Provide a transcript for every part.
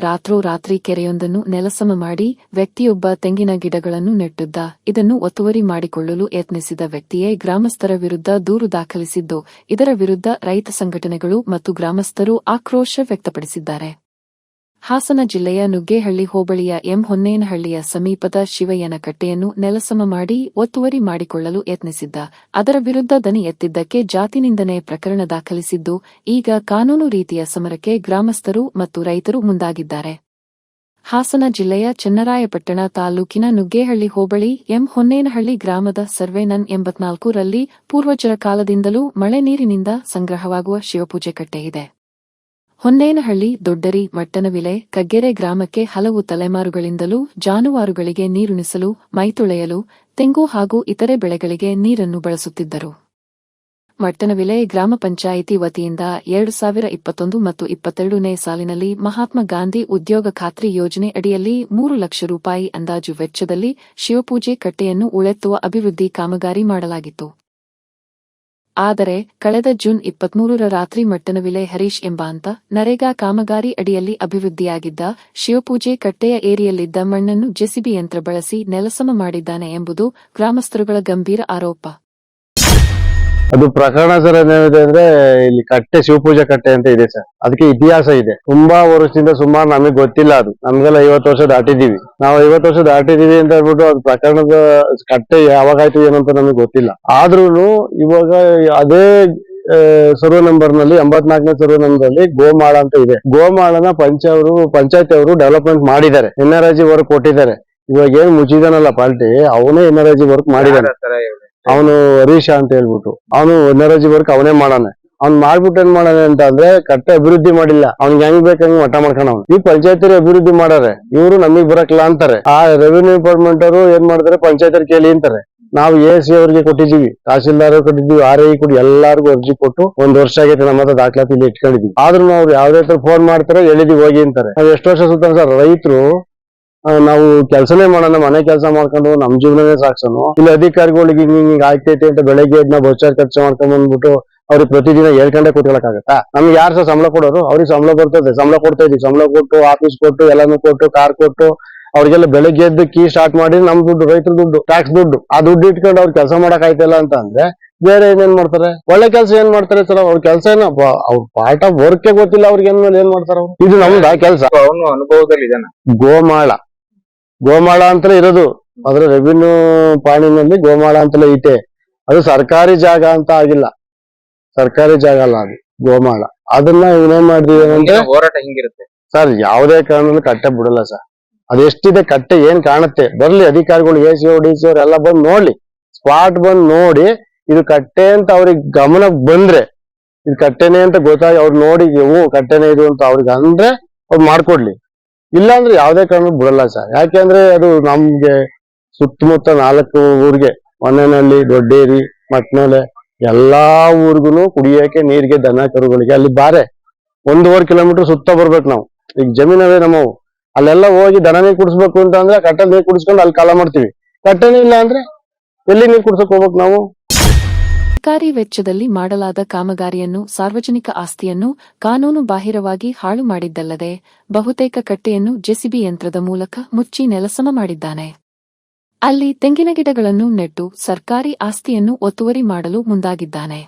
ರಾತ್ರೋರಾತ್ರಿ ಕೆರೆಯೊಂದನ್ನು ನೆಲಸಮ ಮಾಡಿ ವ್ಯಕ್ತಿಯೊಬ್ಬ ತೆಂಗಿನ ಗಿಡಗಳನ್ನು ನೆಟ್ಟಿದ್ದ. ಇದನ್ನು ಒತ್ತುವರಿ ಮಾಡಿಕೊಳ್ಳಲು ಯತ್ನಿಸಿದ ವ್ಯಕ್ತಿಯೇ ಗ್ರಾಮಸ್ಥರ ವಿರುದ್ಧ ದೂರು ದಾಖಲಿಸಿದ್ದು. ಇದರ ವಿರುದ್ಧ ರೈತ ಸಂಘಟನೆಗಳು ಮತ್ತು ಗ್ರಾಮಸ್ಥರು ಆಕ್ರೋಶ ವ್ಯಕ್ತಪಡಿಸಿದ್ದಾರೆ. ಹಾಸನ ಜಿಲ್ಲೆಯ ನುಗ್ಗೇಹಳ್ಳಿ ಹೋಬಳಿಯ ಎಂ ಹೊನ್ನೇನಹಳ್ಳಿಯ ಸಮೀಪದ ಶಿವಯ್ಯನ ಕಟ್ಟೆಯನ್ನು ನೆಲಸಮ ಮಾಡಿ ಒತ್ತುವರಿ ಮಾಡಿಕೊಳ್ಳಲು ಯತ್ನಿಸಿದ್ದ. ಅದರ ವಿರುದ್ಧ ದನಿ ಎತ್ತಿದ್ದಕ್ಕೆ ಜಾತಿ ನಿಂದನೆ ಪ್ರಕರಣ ದಾಖಲಿಸಿದ್ದು, ಈಗ ಕಾನೂನು ರೀತಿಯ ಸಮರಕ್ಕೆ ಗ್ರಾಮಸ್ಥರು ಮತ್ತು ರೈತರು ಮುಂದಾಗಿದ್ದಾರೆ. ಹಾಸನ ಜಿಲ್ಲೆಯ ಚನ್ನರಾಯಪಟ್ಟಣ ತಾಲೂಕಿನ ನುಗ್ಗೇಹಳ್ಳಿ ಹೋಬಳಿ ಎಂ ಹೊನ್ನೇನಹಳ್ಳಿ ಗ್ರಾಮದ ಸರ್ವೆ ನನ್ ಎಂಬತ್ನಾಲ್ಕು ರಲ್ಲಿ ಪೂರ್ವಜರ ಕಾಲದಿಂದಲೂ ಮಳೆ ನೀರಿನಿಂದ ಸಂಗ್ರಹವಾಗುವ ಶಿವಪೂಜೆ ಕಟ್ಟೆಯಿದೆ. ಹೊನ್ನೇನಹಳ್ಳಿ, ದೊಡ್ಡರಿ, ಮಟ್ಟನವಿಲೆ, ಕಗ್ಗೆರೆ ಗ್ರಾಮಕ್ಕೆ ಹಲವು ತಲೆಮಾರುಗಳಿಂದಲೂ ಜಾನುವಾರುಗಳಿಗೆ ನೀರುಣಿಸಲು, ಮೈತುಳೆಯಲು, ತೆಂಗು ಹಾಗೂ ಇತರೆ ಬೆಳೆಗಳಿಗೆ ನೀರನ್ನು ಬಳಸುತ್ತಿದ್ದರು. ಮಟ್ಟನವಿಲೆ ಗ್ರಾಮ ಪಂಚಾಯಿತಿ ವತಿಯಿಂದ ಎರಡು ಸಾವಿರ ಇಪ್ಪತ್ತೊಂದು ಮತ್ತು ಇಪ್ಪತ್ತೆರಡನೇ ಸಾಲಿನಲ್ಲಿ ಮಹಾತ್ಮ ಗಾಂಧಿ ಉದ್ಯೋಗ ಖಾತ್ರಿ ಯೋಜನೆ ಅಡಿಯಲ್ಲಿ ಮೂರು ಲಕ್ಷ ರೂಪಾಯಿ ಅಂದಾಜು ವೆಚ್ಚದಲ್ಲಿ ಶಿವಪೂಜೆ ಕಟ್ಟೆಯನ್ನು ಉಳೆತ್ತುವ ಅಭಿವೃದ್ಧಿ ಕಾಮಗಾರಿ ಮಾಡಲಾಗಿತ್ತು. ಆದರೆ ಕಳೆದ ಜೂನ್ ಇಪ್ಪತ್ಮೂರರ ರಾತ್ರಿ ಮಟ್ಟನವಿಲೆ ಹರೀಶ್ ಎಂಬಾಂತ ನರೇಗಾ ಕಾಮಗಾರಿ ಅಡಿಯಲ್ಲಿ ಅಭಿವೃದ್ಧಿಯಾಗಿದ್ದ ಶಿವಪೂಜೆ ಕಟ್ಟೆಯ ಏರಿಯಲ್ಲಿದ್ದ ಮಣ್ಣನ್ನು ಜೆಸಿಬಿ ಯಂತ್ರ ಬಳಸಿ ನೆಲಸಮ ಮಾಡಿದ್ದಾನೆ ಎಂಬುದು ಗ್ರಾಮಸ್ಥರುಗಳ ಗಂಭೀರ ಆರೋಪ. ಅದು ಪ್ರಕರಣ ಸರ್ ಏನಿದೆ ಅಂದ್ರೆ ಇಲ್ಲಿ ಕಟ್ಟೆ, ಶಿವಪೂಜಾ ಕಟ್ಟೆ ಅಂತ ಇದೆ ಸರ್. ಅದಕ್ಕೆ ಇತಿಹಾಸ ಇದೆ. ತುಂಬಾ ವರ್ಷದಿಂದ ಸುಮಾರು ನಮಗೆ ಗೊತ್ತಿಲ್ಲ ಅದು. ನಮ್ಗೆಲ್ಲ ಐವತ್ತು ವರ್ಷ ದಾಟಿದೀವಿ ನಾವು ಐವತ್ತು ವರ್ಷ ದಾಟಿದೀವಿ ಅಂತ ಹೇಳ್ಬಿಟ್ಟು ಅದು ಪ್ರಕರಣದ ಕಟ್ಟೆ ಯಾವಾಗ ಆಯ್ತು, ಏನು ಅಂತ ನಮಗೆ ಗೊತ್ತಿಲ್ಲ. ಆದ್ರೂ ಇವಾಗ ಅದೇ ಸರ್ವೆ ನಂಬರ್ನಲ್ಲಿ, ಎಂಬತ್ನಾಲ್ಕನೇ ಸರ್ವೆ ನಂಬರ್ ಅಲ್ಲಿ ಗೋಮಾಳ ಅಂತ ಇದೆ. ಗೋಮಾಳನ ಪಂಚ ಅವರು ಪಂಚಾಯತ್ ಅವರು ಡೆವಲಪ್ಮೆಂಟ್ ಮಾಡಿದ್ದಾರೆ. N R I G work ಕೊಟ್ಟಿದ್ದಾರೆ. ಇವಾಗ ಏನ್ ಮುಚ್ಚಿದಾನಲ್ಲ ಪಾಲ್ಟಿ, ಅವನೇ ಎನ್ ಐ ಜಿ ವರ್ಕ್ ಮಾಡಿದ್ದಾನೆ ಅವನು ಹರೀಶ ಅಂತ ಹೇಳ್ಬಿಟ್ಟು, ಅವನು ಎನರ್ಜಿ ವರ್ಕ್ ಅವನೇ ಮಾಡಾನೆ. ಅವ್ನ್ ಮಾಡ್ಬಿಟ್ಟು ಏನ್ ಮಾಡಾನೆ ಅಂತ ಅಂದ್ರೆ ಕಟ್ಟೆ ಅಭಿವೃದ್ಧಿ ಮಾಡಿಲ್ಲ. ಅವ್ನಿಗೆ ಹೆಂಗ್ ಬೇಕಂಗ್ ಮಠ ಮಾಡ್ಕೊಂಡ್ ಅವ್ನು. ಈ ಪಂಚಾಯತರಿ ಅಭಿವೃದ್ಧಿ ಮಾಡಾರೆ. ಇವರು ನಮಗ್ ಬರಕ್ಲ ಅಂತಾರೆ. ಆ ರೆವಿನ್ಯೂ ಡಿಪಾರ್ಟ್ಮೆಂಟ್ ಅವರು ಏನ್ ಮಾಡ್ತಾರೆ ಪಂಚಾಯತ್ ಕೇಳಿ ಅಂತಾರೆ. ನಾವು ಎ ಸಿ ಅವ್ರಿಗೆ ಕೊಟ್ಟಿದೀವಿ ತಹಸೀಲ್ದಾರ್ ಕೊಟ್ಟಿದ್ದೀವಿ. ಆರ್ ಐ ಕೊಡಿ, ಎಲ್ಲಾರ್ಗು ಅರ್ಜಿ ಕೊಟ್ಟು ಒಂದ್ ವರ್ಷ ಆಗೈತೆ ನಮ್ಮ ಹತ್ರ ದಾಖಲಾತಿ ಇಲ್ಲಿ ಇಟ್ಕೊಂಡಿದ್ವಿ ಆದ್ರೂ ಅವ್ರು ಯಾವ್ದೇ ತರ ಫೋನ್ ಮಾಡ್ತಾರೆ ಎಳಿದಿ ಹೋಗಿ ಅಂತಾರೆ. ಎಷ್ಟು ವರ್ಷ ಸುತ್ತ ಸರ್? ರೈತರು ನಾವು ಕೆಲಸನೇ ಮಾಡೋಣ ಮನೆ ಕೆಲಸ ಮಾಡ್ಕೊಂಡು ನಮ್ ಜೀವನನೇ ಸಾಕ್ಸೋನು. ಇಲ್ಲಿ ಅಧಿಕಾರಿಗಳಿಗೆ ಹಿಂಗ್ ಹಿಂಗ್ ಆಗ್ತೈತೆ ಅಂತ ಬೆಳಗ್ಗೆ ನಾವು ಬಚಾರ್ ಖರ್ಚು ಮಾಡ್ಕೊಂಡ್ ಬಂದ್ಬಿಟ್ಟು ಅವ್ರಿಗೆ ಪ್ರತಿದಿನ ಹೇಳ್ಕೊಂಡೆ ಕೂತ್ಕೊಳಕಾಗತ್ತಾ ನಮ್ಗೆ ಯಾರು ಸಹ ಸಂಬಳ ಕೊಡೋರು? ಅವ್ರಿಗೆ ಸಂಬಳ ಬರ್ತದೆ. ಸಂಬಳ ಕೊಡ್ತಾ ಇದೀವಿ ಸಂಬಳ ಕೊಟ್ಟು ಆಫೀಸ್ ಕೊಟ್ಟು ಎಲ್ಲಾನು ಕೊಟ್ಟು ಕಾರ್ ಕೊಟ್ಟು ಅವ್ರಿಗೆಲ್ಲ ಬೆಳಗ್ಗೆ ಎದ್ದು ಕೀ ಸ್ಟಾರ್ಟ್ ಮಾಡಿ ನಮ್ ದುಡ್ಡು ರೈತರ ದುಡ್ಡು ಟ್ಯಾಕ್ಸ್ ದುಡ್ಡು ಆ ದುಡ್ಡು ಇಟ್ಕೊಂಡು ಅವ್ರು ಕೆಲಸ ಮಾಡಕ್ ಆಯ್ತಲ್ಲ ಅಂತ ಅಂದ್ರೆ ಬೇರೆ ಏನೇನ್ ಮಾಡ್ತಾರೆ? ಒಳ್ಳೆ ಕೆಲಸ ಏನ್ ಮಾಡ್ತಾರೆ ಸರ್? ಅವ್ರ ಕೆಲಸ ಏನೋ ಅವ್ರ ಪಾರ್ಟ್ ಆಫ್ ವರ್ಕ್ ಗೊತ್ತಿಲ್ಲ ಅವ್ರಿಗೆ ಏನ್ ಏನ್ ಮಾಡ್ತಾರ ಅವ್ರು? ಇದು ನಮ್ದ ಕೆಲಸ? ಅವನು ಅನುಭವದಲ್ಲಿ ಇದಾನ ಗೋಮಾಳ. ಗೋಮಾಳ ಅಂತಲೇ ಇರೋದು. ಅದ್ರ ರೆವಿನ್ಯೂ ಪಾಣಿನಲ್ಲಿ ಗೋಮಾಳ ಅಂತಲೇ ಐತೆ. ಅದು ಸರ್ಕಾರಿ ಜಾಗ ಅಂತ ಆಗಿಲ್ಲ. ಸರ್ಕಾರಿ ಜಾಗ ಅಲ್ಲ ಅದು ಗೋಮಾಳ. ಅದನ್ನ ಏನೇನ್ ಮಾಡಿದೀವಿ ಅಂದ್ರೆ ಹೋರಾಟ ಹಿಂಗಿರುತ್ತೆ? ಸರ್ ಯಾವುದೇ ಕಾರಣ ಕಟ್ಟೆ ಬಿಡಲ್ಲ ಸರ್. ಅದೆಷ್ಟಿದೆ ಕಟ್ಟೆ ಏನ್ ಕಾಣುತ್ತೆ? ಬರ್ಲಿ ಅಧಿಕಾರಿಗಳು ಎ ಸಿ ಡಿ ಸಿ ಎಲ್ಲ ಬಂದು ನೋಡ್ಲಿ ಸ್ಪಾಟ್ ಬಂದು ನೋಡಿ ಇದು ಕಟ್ಟೆ ಅಂತ ಅವ್ರಿಗೆ ಗಮನಕ್ಕೆ ಬಂದ್ರೆ ಇದು ಕಟ್ಟೆನೆ ಅಂತ ಗೊತ್ತಾಗಿ ಅವ್ರು ನೋಡಿ ಹ್ಞೂ ಕಟ್ಟೆನೆ ಇದು ಅಂತ ಅವ್ರಿಗೆ ಅಂದ್ರೆ ಅವ್ರು ಮಾಡ್ಕೊಡ್ಲಿ. ಇಲ್ಲ ಅಂದ್ರೆ ಯಾವ್ದೇ ಕಾರಣಕ್ಕೂ ಬಿಡಲ್ಲ ಸರ್. ಯಾಕೆಂದ್ರೆ ಅದು ನಮ್ಗೆ ಸುತ್ತಮುತ್ತ ನಾಲ್ಕು ಊರಿಗೆ ಹೊನ್ನೇನಹಳ್ಳಿ ದೊಡ್ಡೇರಿ ಮಟ್ನಲೆ ಎಲ್ಲಾ ಊರಿಗೂ ಕುಡಿಯಕ್ಕೆ ನೀರಿಗೆ ದನ ಕರುಗಳಿಗೆ ಅಲ್ಲಿ ಬಾರೆ ಒಂದೂವರೆ ಕಿಲೋಮೀಟರ್ ಸುತ್ತ ಬರ್ಬೇಕು ನಾವು. ಈಗ ಜಮೀನವೇ ನಮ್ಮವು ಅಲ್ಲೆಲ್ಲ ಹೋಗಿ ದನ ನೀರು ಕುಡಿಸ್ಬೇಕು ಅಂತ ಅಂದ್ರೆ ಕಟ್ಟೆ ನೀರು ಕುಡಿಸ್ಕೊಂಡು ಅಲ್ಲಿ ಕಾಲ ಮಾಡ್ತೀವಿ. ಕಟ್ಟೆನೇ ಇಲ್ಲ ಅಂದ್ರೆ ಎಲ್ಲಿ ನೀರು ಕುಡ್ಸಕ್ ಹೋಗ್ಬೇಕು ನಾವು? ಸರ್ಕಾರಿ ವೆಚ್ಚದಲ್ಲಿ ಮಾಡಲಾದ ಕಾಮಗಾರಿಯನ್ನು, ಸಾರ್ವಜನಿಕ ಆಸ್ತಿಯನ್ನು ಕಾನೂನು ಬಾಹಿರವಾಗಿ ಹಾಳು ಮಾಡಿದ್ದಲ್ಲದೆ, ಬಹುತೇಕ ಕಟ್ಟೆಯನ್ನು ಜೆಸಿಬಿ ಯಂತ್ರದ ಮೂಲಕ ಮುಚ್ಚಿ ನೆಲಸಮ ಮಾಡಿದ್ದಾನೆ. ಅಲ್ಲಿ ತೆಂಗಿನ ಗಿಡಗಳನ್ನು ನೆಟ್ಟು ಸರ್ಕಾರಿ ಆಸ್ತಿಯನ್ನು ಒತ್ತುವರಿ ಮಾಡಲು ಮುಂದಾಗಿದ್ದಾನೆ.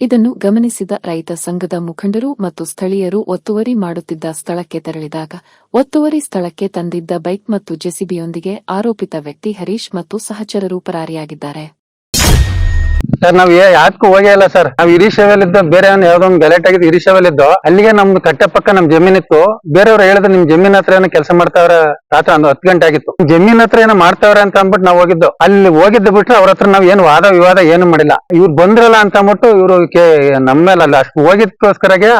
ಇದನ್ನು ಗಮನಿಸಿದ ರೈತ ಸಂಘದ ಮುಖಂಡರು ಮತ್ತು ಸ್ಥಳೀಯರು ಒತ್ತುವರಿ ಮಾಡುತ್ತಿದ್ದ ಸ್ಥಳಕ್ಕೆ ತೆರಳಿದಾಗ, ಒತ್ತುವರಿ ಸ್ಥಳಕ್ಕೆ ತಂದಿದ್ದ ಬೈಕ್ ಮತ್ತು ಜೆಸಿಬಿಯೊಂದಿಗೆ ಆರೋಪಿತ ವ್ಯಕ್ತಿ ಹರೀಶ್ ಮತ್ತು ಸಹಚರರು ಪರಾರಿಯಾಗಿದ್ದಾರೆ. ಸರ್ ನಾವ್ ಯಾತ್ಕೂ ಹೋಗೇ ಇಲ್ಲ ಸರ್ ನಾವ್ ಇರಿಶಾವಲ್ಲಿದ್ದ ಬೇರೆ ಯಾವ್ದೋ ಒಂದು ಗಲಾಟೆ ಆಗಿದ್ದು ಇರಿಶಾವಲ್ಲಿದ್ದು ಅಲ್ಲಿಗೆ ನಮ್ ಕಟ್ಟೆ ಪಕ್ಕ ನಮ್ ಜಮೀನ್ ಇತ್ತು. ಬೇರೆಯವ್ರು ಹೇಳಿದ್ರೆ ನಿಮ್ ಜಮೀನ್ ಹತ್ರ ಏನೋ ಕೆಲಸ ಮಾಡ್ತಾವ್ರ, ರಾತ್ರಿ ಒಂದು ಹತ್ತು ಗಂಟೆ ಆಗಿತ್ತು. ಜಮೀನ್ ಹತ್ರ ಏನೋ ಮಾಡ್ತಾವ್ರೆ ಅಂತ ಅಂದ್ಬಿಟ್ಟು ನಾವ್ ಹೋಗಿದ್ದು. ಅಲ್ಲಿ ಹೋಗಿದ್ದು ಬಿಟ್ರೆ ಅವ್ರ ಹತ್ರ ನಾವ್ ಏನು ವಾದ ವಿವಾದ ಏನು ಮಾಡಿಲ್ಲ. ಇವ್ರು ಬಂದ್ರಲ್ಲ ಅಂತ ಅಂದ್ಬಿಟ್ಟು ಇವ್ರು ನಮ್ಮೇಲೆ ಅಲ್ಲ ಅಷ್ಟು ಹೋಗಿದ್ಕೋಸ್ಕರಗೆ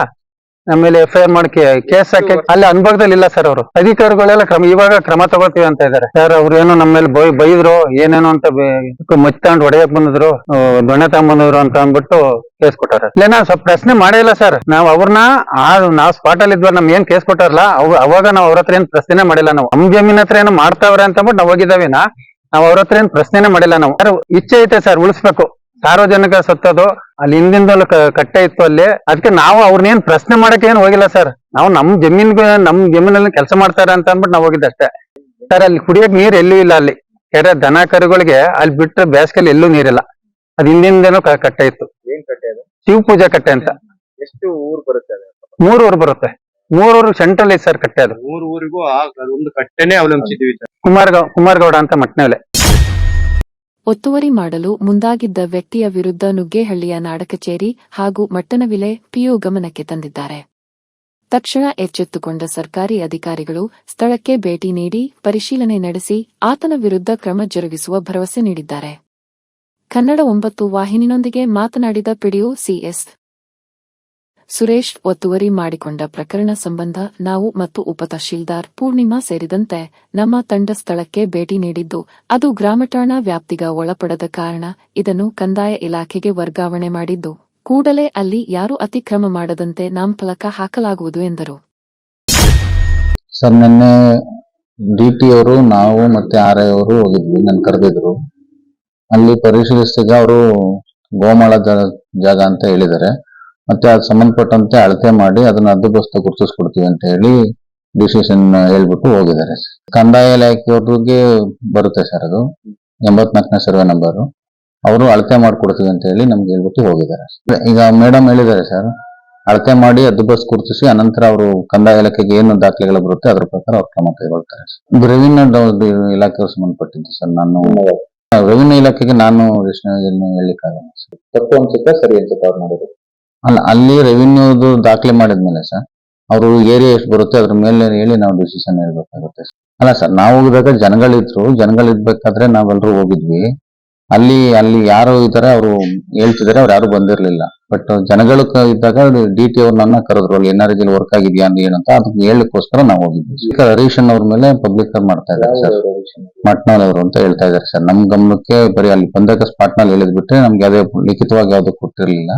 ಆಮೇಲೆ ಎಫ್ ಐ ಆರ್ ಮಾಡಿ ಕೇಸ್ ಹಾಕಿ ಅಲ್ಲಿ ಅನುಭವದಲ್ಲಿ ಇಲ್ಲ ಸರ್ ಅವರು. ಅಧಿಕಾರಿಗಳೆಲ್ಲ ಕ್ರಮ ಇವಾಗ ಕ್ರಮ ತಗೋತೀವಿ ಅಂತ ಇದಾರೆ. ಸರ್ ಅವ್ರು ಏನೋ ನಮ್ಮ ಮೇಲೆ ಬೈ ಬೈದ್ರು ಏನೇನೋ ಅಂತ ಮಚ್ತಂಡ್ ಹೊಡೆಯಕ್ ಬಂದಿದ್ರು ದೊಣ್ಣೆ ತಗೊಂಬಂದಿದ್ರು ಅಂತ ಅಂದ್ಬಿಟ್ಟು ಕೇಸ್ ಕೊಟ್ಟಾರ. ಇಲ್ಲ ನಾವ್ ಸ್ವಲ್ಪ ಪ್ರಶ್ನೆ ಮಾಡೇ ಇಲ್ಲ ಸರ್ ನಾವ್ ಅವ್ರನ್ನ ನಾವ್ ಸ್ಪಾಟ್ ಅಲ್ಲಿ ಇದ್ವ ನಮ್ ಏನ್ ಕೇಸ್ ಕೊಟ್ಟಾರಲ್ಲ ಅವ್ ಅವಾಗ ನಾವ್ ಅವ್ರ ಹತ್ರ ಏನ್ ಪ್ರಶ್ನೆ ಮಾಡಿಲ್ಲ ನಾವು. ನಮ್ ಜಮೀನ್ ಹತ್ರ ಏನೋ ಮಾಡ್ತಾವ್ರೆ ಅಂತ ಅಂದ್ಬಿಟ್ಟು ನಾವ್ ಹೋಗಿದ್ದಾವಿನ? ನಾವ್ ಅವ್ರ ಹತ್ರ ಏನ್ ಪ್ರಶ್ನೆನೇ ಮಾಡಿಲ್ಲ ನಾವು. ಇಚ್ಛೆ ಐತೆ ಸರ್ ಉಳಿಸ್ಬೇಕು. ಸಾರ್ವಜನಿಕ ಸತ್ತದು ಅಲ್ಲಿ ಹಿಂದಿಂದಲೂ ಕಟ್ಟೆ ಇತ್ತು ಅಲ್ಲಿ. ಅದಕ್ಕೆ ನಾವು ಅವ್ರನ್ನೇನ್ ಪ್ರಶ್ನೆ ಮಾಡಕ್ಕೆ ಏನ್ ಹೋಗಿಲ್ಲ ಸರ್. ನಾವು ನಮ್ ಜಮೀನ್ಗೆ ನಮ್ ಜಮೀನಲ್ಲಿ ಕೆಲಸ ಮಾಡ್ತಾರೆ ಅಂತ ಅಂದ್ಬಿಟ್ಟು ನಾವು ಹೋಗಿದ್ದೆ ಅಷ್ಟೇ. ಸರ್ ಅಲ್ಲಿ ಕುಡಿಯಕ್ ನೀರ್ ಎಲ್ಲೂ ಇಲ್ಲ ಅಲ್ಲಿ. ಕೆರೆ ದನ ಕರುಗಳಿಗೆ ಅಲ್ಲಿ ಬಿಟ್ರೆ ಬೇಸಿಗೆಲಿ ಎಲ್ಲೂ ನೀರಿಲ್ಲ. ಅದ್ ಹಿಂದಿಂದೇನೋ ಕಟ್ಟೆ ಇತ್ತು. ಏನ್ ಕಟ್ಟೆ ಅದು? ಶಿವ ಪೂಜಾ ಕಟ್ಟೆ ಅಂತ. ಎಷ್ಟು ಊರ್ ಬರುತ್ತೆ ಅದು? ಊರು ಬರುತ್ತೆ. ಮೂರೂರು ಸೆಂಟ್ರಲ್ ಐತೆ ಸರ್ ಕಟ್ಟೆ ಅದು. ಮೂರು ಊರಿಗೂ ಆ ಒಂದು ಕಟ್ಟೆನೆ ಅವಲಂಬಿಸಿದೀವಿ ಸರ್. ಕುಮಾರ್ಗೌ ಕುಮಾರ್ಗೌಡ ಅಂತ ಮಟ್ನಲೆ ಒತ್ತುವರಿ ಮಾಡಲು ಮುಂದಾಗಿದ್ದ ವ್ಯಕ್ತಿಯ ವಿರುದ್ಧ ನುಗ್ಗೇಹಳ್ಳಿಯ ನಾಡಕಚೇರಿ ಹಾಗೂ ಮಟ್ಟನವಿಲೆ ಪಿಯು ಗಮನಕ್ಕೆ ತಂದಿದ್ದಾರೆ. ತಕ್ಷಣ ಎಚ್ಚೆತ್ತುಕೊಂಡ ಸರ್ಕಾರಿ ಅಧಿಕಾರಿಗಳು ಸ್ಥಳಕ್ಕೆ ಭೇಟಿ ನೀಡಿ ಪರಿಶೀಲನೆ ನಡೆಸಿ ಆತನ ವಿರುದ್ಧ ಕ್ರಮ ಜರುಗಿಸುವ ಭರವಸೆ ನೀಡಿದ್ದಾರೆ. ಕನ್ನಡ ಒಂಬತ್ತು ವಾಹಿನಿನೊಂದಿಗೆ ಮಾತನಾಡಿದ ಪಿಡಿಯು ಸಿಎಸ್ ಸುರೇಶ್ ಒತ್ತುವರಿ ಮಾಡಿಕೊಂಡ ಪ್ರಕರಣ ಸಂಬಂಧ ನಾವು ಮತ್ತು ಉಪತಹಶೀಲ್ದಾರ್ ಪೂರ್ಣಿಮಾ ಸೇರಿದಂತೆ ನಮ್ಮ ತಂಡ ಸ್ಥಳಕ್ಕೆ ಭೇಟಿ ನೀಡಿದ್ದು, ಅದು ಗ್ರಾಮಠಾಣಾ ವ್ಯಾಪ್ತಿಗ ಒಳಪಡದ ಕಾರಣ ಇದನ್ನು ಕಂದಾಯ ಇಲಾಖೆಗೆ ವರ್ಗಾವಣೆ ಮಾಡಿದ್ದು, ಕೂಡಲೇ ಅಲ್ಲಿ ಯಾರು ಅತಿಕ್ರಮ ಮಾಡದಂತೆ ನಾಮಫಲಕ ಹಾಕಲಾಗುವುದು ಎಂದರು. ಸರ್, ನಿನ್ನೆ ಡಿಟಿ ಅವರು, ನಾವು ಮತ್ತೆ ಆರ್ ಅವರು ಹೋಗಿದ್ವಿ ಕರೆದಿದ್ರು. ಅಲ್ಲಿ ಪರಿಶೀಲಿಸಿದ ಅವರು ಗೋಮಾಳ ಜಾಗ ಅಂತ ಹೇಳಿದ್ದಾರೆ. ಮತ್ತೆ ಅದು ಸಂಬಂಧಪಟ್ಟಂತೆ ಅಳತೆ ಮಾಡಿ ಅದನ್ನ ಹದ್ದುಬಸ್ತ ಗುರುತಿಸ್ಕೊಡ್ತೀವಿ ಅಂತ ಹೇಳಿ ಡಿಸಿಷನ್ ಹೇಳ್ಬಿಟ್ಟು ಹೋಗಿದ್ದಾರೆ. ಕಂದಾಯ ಇಲಾಖೆಯವ್ರಿಗೆ ಬರುತ್ತೆ ಸರ್ ಅದು. ಎಂಬತ್ನಾಲ್ಕನೇ ಸರ್ವೆ ನಂಬರ್. ಅವರು ಅಳತೆ ಮಾಡಿಕೊಡ್ತೀವಿ ಅಂತ ಹೇಳಿ ನಮ್ಗೆ ಹೇಳ್ಬಿಟ್ಟು ಹೋಗಿದ್ದಾರೆ. ಈಗ ಮೇಡಮ್ ಹೇಳಿದ್ದಾರೆ ಸರ್, ಅಳತೆ ಮಾಡಿ ಹದ್ದುಬಸ್ತ್ ಗುರುತಿಸಿ ಅನಂತರ ಅವರು ಕಂದಾಯ ಇಲಾಖೆಗೆ ಏನು ದಾಖಲೆಗಳು ಬರುತ್ತೆ ಅದ್ರ ಪ್ರಕಾರ ಅವ್ರು ಕ್ರಮ ಕೈಗೊಳ್ತಾರೆ ರೆವಿನ್ಯೂ ಇಲಾಖೆಯವ್ರು ಸಂಬಂಧಪಟ್ಟಿದ್ದು ಸರ್ ನಾನು. ರೆವಿನ್ಯೂ ಇಲಾಖೆಗೆ ನಾನು ಏನು ಹೇಳಿಕ್ಕಾಗಲ್ಲ ಸರ್. ತಪ್ಪು ಅನ್ಸುತ್ತೆ ಸರಿ ಅನ್ಸುತ್ತೆ ಅವ್ರು ಮಾಡೋದು ಅಲ್ಲ, ಅಲ್ಲಿ ರೆವಿನ್ಯೂದು ದಾಖಲೆ ಮಾಡಿದ್ಮೇಲೆ ಸರ್ ಅವರು ಏರಿಯಾ ಎಷ್ಟು ಬರುತ್ತೆ, ಅದ್ರ ಮೇಲೆ ಹೇಳಿ ನಾವು ಡಿಸಿಷನ್ ಹೇಳ್ಬೇಕಾಗುತ್ತೆ. ಅಲ್ಲ ಸರ್ ನಾವು ಹೋಗಿದಾಗ ಜನಗಳಿದ್ರು, ಜನಗಳಿದ್ಬೇಕಾದ್ರೆ ನಾವೆಲ್ಲರೂ ಹೋಗಿದ್ವಿ. ಅಲ್ಲಿ ಅಲ್ಲಿ ಯಾರು ಇದಾರೆ ಅವರು ಹೇಳ್ತಿದಾರೆ ಅವ್ರು ಯಾರು ಬಂದಿರಲಿಲ್ಲ. ಬಟ್ ಜನಗಳು ಇದ್ದಾಗ ಡಿ ಟಿ ಅವ್ರನ್ನ ಕರೆದ್ರು, ಅಲ್ಲಿ ಎನ್ ಆರ್ ಜಿಲ್ ವರ್ಕ್ ಆಗಿದ್ಯಾ ಅಂತ ಏನಂತ, ಅದನ್ನ ಹೇಳಕ್ಕೋಸ್ಕರ ನಾವು ಹೋಗಿದ್ವಿ. ಈಗ ಹರೀಶ್ ಅವ್ರ ಮೇಲೆ ಪಬ್ಲಿಕ್ ಮಾಡ್ತಾ ಇದ್ದಾರೆ ಸರ್ ಮಟ್ನಾಳ್ ಅವರು ಅಂತ ಹೇಳ್ತಾ ಇದ್ದಾರೆ ಸರ್ ನಮ್ ಗಮನಕ್ಕೆ ಬರೀ ಅಲ್ಲಿ ಬಂದಾಗ ಸ್ಪಾಟ್ನಲ್ಲಿ ಹೇಳಿದ್ ಬಿಟ್ರೆ ನಮ್ಗೆ ಯಾವ್ದೇ ಲಿಖಿತವಾಗಿ ಯಾವ್ದು ಕೊಟ್ಟಿರ್ಲಿಲ್ಲ.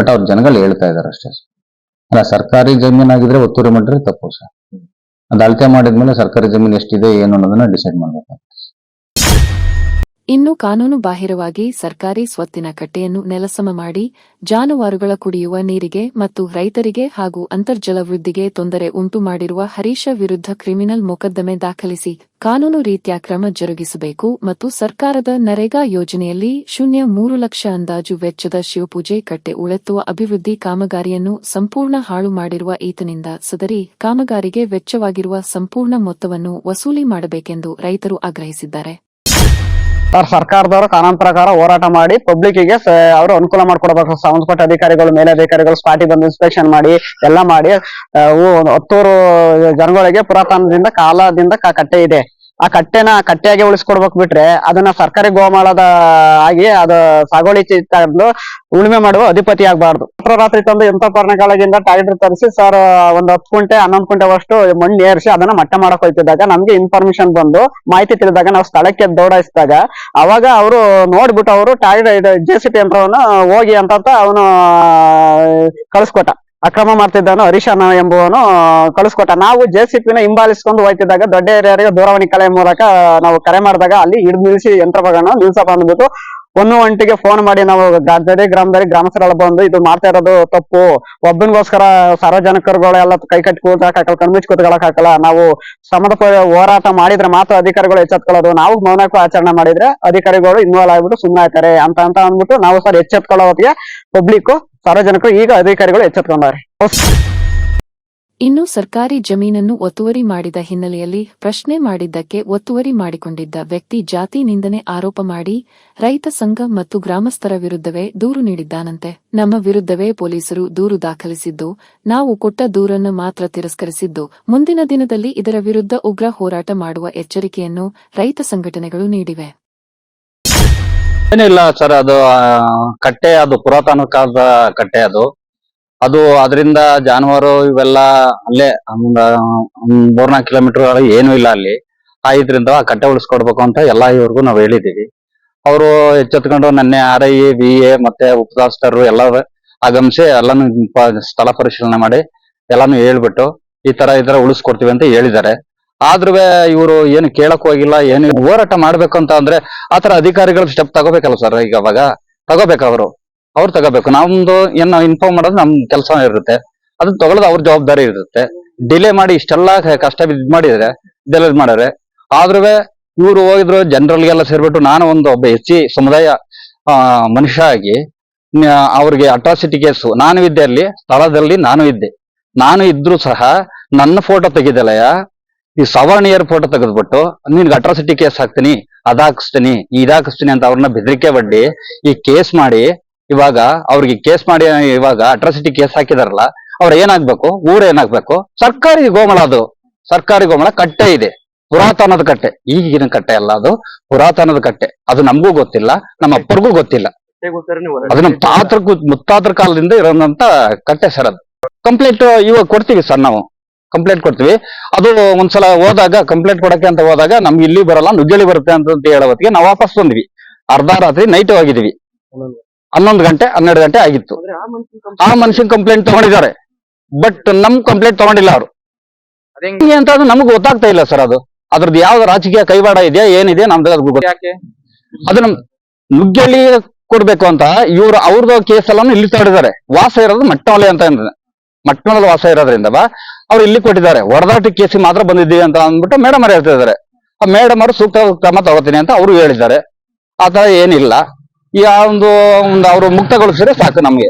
ಬಟ್ ಅವ್ರ ಜನಗಳು ಹೇಳ್ತಾ ಇದಾರೆ ಅಷ್ಟೇ ಅಲ್ಲ, ಸರ್ಕಾರಿ ಜಮೀನ್ ಆಗಿದ್ರೆ ಒತ್ತುವರಿ ಮಾಡಿದ್ರೆ ತಪ್ಪು ಸರ್ ಅದು ಅಳತೆ ಮಾಡಿದ್ಮೇಲೆ ಸರ್ಕಾರಿ ಜಮೀನ್ ಎಷ್ಟಿದೆ, ಏನು ಅನ್ನೋದನ್ನ ಡಿಸೈಡ್ ಮಾಡ್ಬೇಕು ಇನ್ನು ಕಾನೂನು ಬಾಹಿರವಾಗಿ ಸರ್ಕಾರಿ ಸ್ವತ್ತಿನ ಕಟ್ಟೆಯನ್ನು ನೆಲಸಮ ಮಾಡಿ, ಜಾನುವಾರುಗಳ ಕುಡಿಯುವ ನೀರಿಗೆ ಮತ್ತು ರೈತರಿಗೆ ಹಾಗೂ ಅಂತರ್ಜಲ ವೃದ್ಧಿಗೆ ತೊಂದರೆ ಉಂಟು ಮಾಡಿರುವ ಹರೀಶ ವಿರುದ್ಧ ಕ್ರಿಮಿನಲ್ ಮೊಕದ್ದಮೆ ದಾಖಲಿಸಿ ಕಾನೂನು ರೀತಿಯ ಕ್ರಮ ಜರುಗಿಸಬೇಕು ಮತ್ತು ಸರ್ಕಾರದ ನರೇಗಾ ಯೋಜನೆಯಲ್ಲಿ ಶೂನ್ಯ ಮೂರು ಲಕ್ಷ ಅಂದಾಜು ವೆಚ್ಚದ ಶಿವಪೂಜೆ ಕಟ್ಟೆ ಉಳೆತ್ತುವ ಅಭಿವೃದ್ಧಿ ಕಾಮಗಾರಿಯನ್ನು ಸಂಪೂರ್ಣ ಹಾಳು ಮಾಡಿರುವ ಈತನಿಂದ ಸದರಿ ಕಾಮಗಾರಿಗೆ ವೆಚ್ಚವಾಗಿರುವ ಸಂಪೂರ್ಣ ಮೊತ್ತವನ್ನು ವಸೂಲಿ ಮಾಡಬೇಕೆಂದು ರೈತರು ಆಗ್ರಹಿಸಿದ್ದಾರೆ. ಸರ್, ಸರ್ಕಾರದವರು ಕಾನೂನು ಪ್ರಕಾರ ಹೋರಾಟ ಮಾಡಿ ಪಬ್ಲಿಕ್ಗೆ ಅವರು ಅನುಕೂಲ ಮಾಡ್ಕೊಡ್ಬೇಕು. ಸಂಬಂಧಪಟ್ಟ ಅಧಿಕಾರಿಗಳು, ಮೇಲಧಿಕಾರಿಗಳು, ಸ್ಪಾಟಿ ಬಂದು ಇನ್ಸ್ಪೆಕ್ಷನ್ ಮಾಡಿ, ಎಲ್ಲ ಮಾಡಿ ಹತ್ತೂರು ಜನಗಳಿಗೆ ಪುರಾತನದಿಂದ ಕಾಲದಿಂದ ಕಟ್ಟೆ ಇದೆ. ಆ ಕಟ್ಟೆನ ಕಟ್ಟೆಯಾಗಿ ಉಳಿಸ್ಕೊಡ್ಬೇಕು ಬಿಟ್ರೆ ಅದನ್ನ ಸರ್ಕಾರಿ ಗೋಮಾಳದ ಆಗಿ ಅದು ಸಾಗುವಳಿ ಚಿ- ತಂದು ಉಳುಮೆ ಮಾಡುವ ಅಧಿಪತಿ ಆಗ್ಬಾರ್ದು. ರಾತ್ರಿ ತಂದು ಯಂತ್ರೋಪಕರಣಗಳಿಂದ ಟ್ರಾಕ್ಟರ್ ತರಿಸಿ ಸರ್, ಒಂದ್ ಹತ್ತು ಕುಂಟೆ, ಹನ್ನೊಂದು ಕುಂಟೆ ಅಷ್ಟು ಮಣ್ಣು ಏರಿಸಿ ಅದನ್ನ ಮಟ್ಟ ಮಾಡಕ್ ಹೋಯ್ತಿದ್ದಾಗ ನಮ್ಗೆ ಇನ್ಫಾರ್ಮೇಶನ್ ಬಂದು ಮಾಹಿತಿ ತಿಳಿದಾಗ ನಾವು ಸ್ಥಳಕ್ಕೆ ದೌಡಾಯಿಸಿದಾಗ ಅವಾಗ ಅವರು ನೋಡ್ಬಿಟ್ಟು ಅವರು ಟ್ರಾಕ್ಟರ್ ಇದು ಜೆ ಸಿ ಪಿ ಯಂತ್ರವನ್ನ ಹೋಗಿ ಅಂತ ಅವನು ಕಳಿಸ್ಕೊಟ್ಟ. ಅಕ್ರಮ ಮಾಡ್ತಿದ್ದವನು ಹರೀಶನ ಎಂಬುವನು ಕಳಿಸ್ಕೊಟ್ಟ. ನಾವು ಜೆ ಸಿ ಪಿನ ಹಿಂಬಾಲಿಸ್ಕೊಂಡು ಹೋಯ್ತಿದ್ದಾಗ, ದೊಡ್ಡ ಏರಿಯಾರಿಗೆ ದೂರವಾಣಿ ಕಲೆ ಮೂಲಕ ನಾವು ಕರೆ ಮಾಡಿದಾಗ ಅಲ್ಲಿ ಹಿಡಿದು ನಿಲ್ಲಿಸಿ ಯಂತ್ರಗಳನ್ನ ನಿಲ್ಸಪ್ಪ ಅಂದ್ಬಿಟ್ಟು ಒಂದು ಗಂಟೆಗೆ ಫೋನ್ ಮಾಡಿ ನಾವು ಗದ್ದಡಿ ಗ್ರಾಮದಲ್ಲಿ ಗ್ರಾಮಸ್ಥರೆಲ್ಲ ಬಂದು ಇದು ಮಾಡ್ತಾ ಇರೋದು ತಪ್ಪು. ಒಬ್ಬನಿಗೋಸ್ಕರ ಸಾರ್ವಜನಿಕರುಗಳೆಲ್ಲ ಕೈ ಕಟ್ಟಿ ಕೂತ್ಕೊಳ್ಳೋಕೆ ಕಣ್ಮುಚ್ಚಿ ಕೂತ್ಕೊಳಕ್ ಹಾಕಲ್ಲ. ನಾವು ಸಮದ ಹೋರಾಟ ಮಾಡಿದ್ರೆ ಮಾತ್ರ ಅಧಿಕಾರಿಗಳು ಎಚ್ಚೆತ್ಕೊಳ್ಳೋದು. ನಾವು ಮೌನಕ್ಕೂ ಆಚರಣೆ ಮಾಡಿದ್ರೆ ಅಧಿಕಾರಿಗಳು ಇನ್ವಾಲ್ವ್ ಆಗ್ಬಿಟ್ಟು ಸುಮ್ಮನೆ ಆಯ್ತಾರೆ ಅಂತ ಅಂತ ಅಂದ್ಬಿಟ್ಟು ನಾವು ಸರ್ ಎಚ್ಚೆತ್ಕೊಳ್ಳೋ ಹೊತ್ತಿಗೆ ಪಬ್ಲಿಕ್ ಸಾರ್ವಜನಿಕರು ಈಗ ಅಧಿಕಾರಿಗಳು ಎಚ್ಚೆತ್ಕೊಂಡವ್ರೆ ಇನ್ನು ಸರ್ಕಾರಿ ಜಮೀನನ್ನು ಒತ್ತುವರಿ ಮಾಡಿದ ಹಿನ್ನೆಲೆಯಲ್ಲಿ ಪ್ರಶ್ನೆ ಮಾಡಿದ್ದಕ್ಕೆ ಒತ್ತುವರಿ ಮಾಡಿಕೊಂಡಿದ್ದ ವ್ಯಕ್ತಿ ಜಾತಿ ನಿಂದನೆ ಆರೋಪ ಮಾಡಿ ರೈತ ಸಂಘ ಮತ್ತು ಗ್ರಾಮಸ್ಥರ ವಿರುದ್ಧವೇ ದೂರು ನೀಡಿದ್ದಾನಂತೆ. ನಮ್ಮ ವಿರುದ್ಧವೇ ಪೊಲೀಸರು ದೂರು ದಾಖಲಿಸಿದ್ದು, ನಾವು ಕೊಟ್ಟ ದೂರನ್ನು ಮಾತ್ರ ತಿರಸ್ಕರಿಸಿದ್ದು. ಮುಂದಿನ ದಿನದಲ್ಲಿ ಇದರ ವಿರುದ್ಧ ಉಗ್ರ ಹೋರಾಟ ಮಾಡುವ ಎಚ್ಚರಿಕೆಯನ್ನು ರೈತ ಸಂಘಟನೆಗಳು ನೀಡಿವೆ. ಏನಿಲ್ಲ ಸರ್, ಅದು ಕಟ್ಟೆ, ಅದು ಪುರಾತನ ಕಾಲದ ಕಟ್ಟೆ ಅದು. ಅದು ಅದರಿಂದ ಜಾನುವಾರು ಇವೆಲ್ಲ ಅಲ್ಲೇ, ಒಂದ್ ಮೂರ್ನಾಲ್ಕು ಕಿಲೋಮೀಟರ್ ಏನೂ ಇಲ್ಲ ಅಲ್ಲಿ. ಆ, ಇದರಿಂದ ಆ ಕಟ್ಟೆ ಉಳಿಸ್ಕೊಡ್ಬೇಕು ಅಂತ ಎಲ್ಲ ಇವ್ರಿಗೂ ನಾವು ಹೇಳಿದೀವಿ. ಅವರು ಎಚ್ಚೆತ್ಕೊಂಡು ನೆನ್ನೆ ಆರ್ ಐ ಬಿ ಎ ಮತ್ತೆ ಉಪದಾಸ್ತರು ಎಲ್ಲ ಆಗಮಿಸಿ ಎಲ್ಲಾನು ಸ್ಥಳ ಪರಿಶೀಲನೆ ಮಾಡಿ ಎಲ್ಲಾನು ಹೇಳ್ಬಿಟ್ಟು ಈ ತರ ಈ ತರ ಉಳಿಸ್ಕೊಡ್ತೀವಿ ಅಂತ ಹೇಳಿದ್ದಾರೆ. ಆದ್ರೂ ಇವರು ಏನು ಕೇಳಕ್ ಹೋಗಿಲ್ಲ ಏನು ಹೋರಾಟ ಮಾಡ್ಬೇಕು ಅಂತ ಅಂದ್ರೆ ಆತರ ಅಧಿಕಾರಿಗಳು ಸ್ಟೆಪ್ ತಗೋಬೇಕಲ್ಲ ಸರ್ ಈಗ ಅವಾಗ? ತಗೋಬೇಕು ಅವರು? ಅವ್ರು ತಗೋಬೇಕು. ನಮ್ದು ಏನು ಇನ್ಫಾರ್ಮ್ ಮಾಡೋದು ನಮ್ ಕೆಲಸ ಇರುತ್ತೆ. ಅದನ್ನ ತಗೊಳ್ಳೋದು ಅವ್ರ ಜವಾಬ್ದಾರಿ ಇರುತ್ತೆ. ಡಿಲೇ ಮಾಡಿ ಇಷ್ಟೆಲ್ಲ ಕಷ್ಟ ಇದ್ ಮಾಡಿದ್ರೆ, ಇದೆಲ್ಲ ಇದ್ ಮಾಡಿದ್ರೆ ಆದ್ರೂ ಇವ್ರು ಹೋಗಿದ್ರು, ಜನರಲ್ಗೆಲ್ಲ ಸೇರ್ಬಿಟ್ಟು ನಾನು ಒಂದು ಒಬ್ಬ ಎಸ್ ಸಿ ಸಮುದಾಯ ಮನುಷ್ಯ ಆಗಿ ಅವ್ರಿಗೆ ಅಟ್ರಾಸಿಟಿ ಕೇಸು ನಾನು ಇದ್ದೆ ಅಲ್ಲಿ, ಸ್ಥಳದಲ್ಲಿ ನಾನು ಇದ್ದೆ. ನಾನು ಇದ್ರು ಸಹ ನನ್ನ ಫೋಟೋ ತೆಗಿದಲಯ್ಯ ಈ ಸವರ್ಣ ಫೋಟೋ ತೆಗೆದ್ಬಿಟ್ಟು, ನಿನ್ಗೆ ಅಟ್ರಾಸಿಟಿ ಕೇಸ್ ಹಾಕ್ತೀನಿ ಅದಾಕಿಸ್ತೀನಿ ಇದಾಕಿಸ್ತೀನಿ ಅಂತ ಅವ್ರನ್ನ ಬೆದರಿಕೆ ಬಡ್ಡಿ ಈ ಕೇಸ್ ಮಾಡಿ, ಇವಾಗ ಅವ್ರಿಗೆ ಕೇಸ್ ಮಾಡಿ, ಇವಾಗ ಅಟ್ರಾಸಿಟಿ ಕೇಸ್ ಹಾಕಿದಾರಲ್ಲ, ಅವ್ರ ಏನಾಗ್ಬೇಕು? ಊರ ಏನಾಗ್ಬೇಕು? ಸರ್ಕಾರಿ ಗೋಮಳ ಅದು. ಸರ್ಕಾರಿ ಗೋಮಳ ಕಟ್ಟೆ ಇದೆ. ಪುರಾತನದ ಕಟ್ಟೆ. ಈಗಿನ ಕಟ್ಟೆ ಅಲ್ಲ ಅದು. ಪುರಾತನದ ಕಟ್ಟೆ. ಅದು ನಮಗೂ ಗೊತ್ತಿಲ್ಲ, ನಮ್ಮ ಅಪ್ಪರಿಗೂ ಗೊತ್ತಿಲ್ಲ. ಅದು ನಮ್ಮ ತಾತ್ರ ಮುತ್ತಾತ್ರ ಕಾಲದಿಂದ ಇರೋಂತ ಕಟ್ಟೆ ಸರ್ ಅದು. ಕಂಪ್ಲೀಟ್ ಇವಾಗ ಕೊಡ್ತೀವಿ ಸರ್ ನಾವು. ಕಂಪ್ಲೇಂಟ್ ಕೊಡ್ತೀವಿ. ಅದು ಒಂದ್ಸಲ ಹೋದಾಗ ಕಂಪ್ಲೇಂಟ್ ಕೊಡಕ್ಕೆ ಅಂತ ಹೋದಾಗ ನಮ್ಗೆ ಇಲ್ಲಿ ಬರಲ್ಲ ನುಗ್ಗೇಳಿ ಬರುತ್ತೆ ಅಂತ ಹೇಳೋ ಹೊತ್ತಿಗೆ ನಾವು ವಾಪಸ್ ಬಂದ್ವಿ. ಅರ್ಧ ರಾತ್ರಿ ನೈಟ್ ಹೋಗಿದ್ವಿ. ಹನ್ನೊಂದು ಗಂಟೆ ಹನ್ನೆರಡು ಗಂಟೆ ಆಗಿತ್ತು. ಆ ಮನುಷ್ಯನ್ ಕಂಪ್ಲೇಂಟ್ ತಗೊಂಡಿದ್ದಾರೆ. ಬಟ್ ನಮ್ ಕಂಪ್ಲೇಂಟ್ ತಗೊಂಡಿಲ್ಲ ಅವರು. ಹೆಂಗೆ ಅಂತ ಅದು ನಮ್ಗೆ ಗೊತ್ತಾಗ್ತಾ ಇಲ್ಲ ಸರ್ ಅದು. ಅದ್ರದ್ದು ಯಾವ್ದು ರಾಜಕೀಯ ಕೈವಾಡ ಇದೆಯಾ ಏನಿದೆ ನಮ್ದು ಅದು. ಯಾಕೆ? ಅದು ನಮ್ ನುಗ್ಗೇಳಿ ಕೊಡ್ಬೇಕು ಅಂತ ಇವ್ರು ಅವ್ರದ್ದು ಕೇಸ್ ಎಲ್ಲಾನು ಇಲ್ಲಿ ತಗೊಂಡಿದ್ದಾರೆ ವಾಸ ಇರೋದು ಮಟ್ಟಮಲೆ ಅಂತ ಅಂದ್ರೆ ಮಟ್ಟಮಲೆ ವಾಸ ಇರೋದ್ರಿಂದ ಬಾ. ಅವ್ರು ಇಲ್ಲಿ ಕೊಟ್ಟಿದ್ದಾರೆ. ಹೊಡೆದಾಟ ಕೇಸಿಗೆ ಮಾತ್ರ ಬಂದಿದ್ದೀವಿ ಅಂತ ಅಂದ್ಬಿಟ್ಟು ಮೇಡಮ್ ಅವ್ರು ಹೇಳ್ತಾ ಇದ್ದಾರೆ. ಆ ಮೇಡಮ್ ಅವರು ಸೂಕ್ತ ಕ್ರಮ ತಗೋತೀನಿ ಅಂತ ಅವರು ಹೇಳಿದ್ದಾರೆ. ಆ ತರ ಏನಿಲ್ಲ. ಆ ಒಂದು ಒಂದು ಅವರು ಮುಕ್ತಗೊಳಿಸಿದ್ರೆ ಸಾಕು ನಮ್ಗೆ.